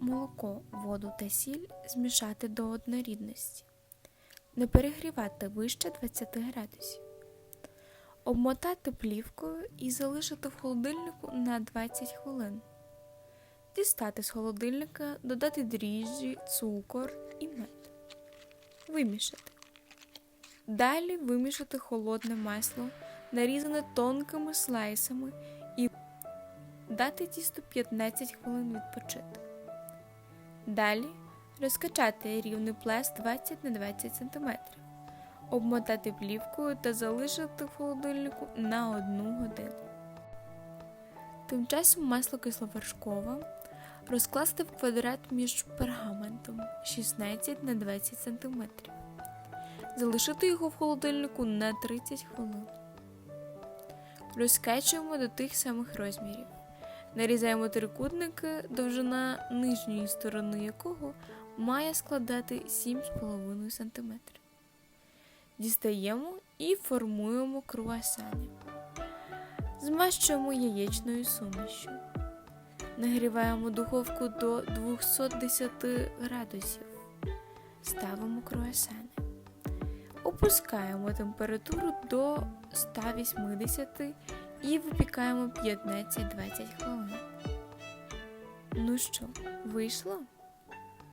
Молоко, воду та сіль змішати до однорідності. Не перегрівати вище 20 градусів. Обмотати плівкою і залишити в холодильнику на 20 хвилин. Дістати з холодильника, додати дріжджі, цукор і мед. Вимішати. Далі вимішати холодне масло, нарізане тонкими слайсами, і дати тісту 15 хвилин відпочити. Далі розкачати рівний пласт 20 на 20 см, обмотати плівкою та залишити в холодильнику на 1 годину. Тим часом масло кисловершкове розкласти в квадрат між пергаментом 16 на 20 см. Залишити його в холодильнику на 30 хвилин. Розкачуємо до тих самих розмірів. Нарізаємо трикутники, довжина нижньої сторони якого має складати 7,5 см. Дістаємо і формуємо круасани. Змащуємо яєчною сумішю. Нагріваємо духовку до 210 градусів. Ставимо круасани. Опускаємо температуру до 180 і випікаємо 15-20 хвилин. Ну що, вийшло?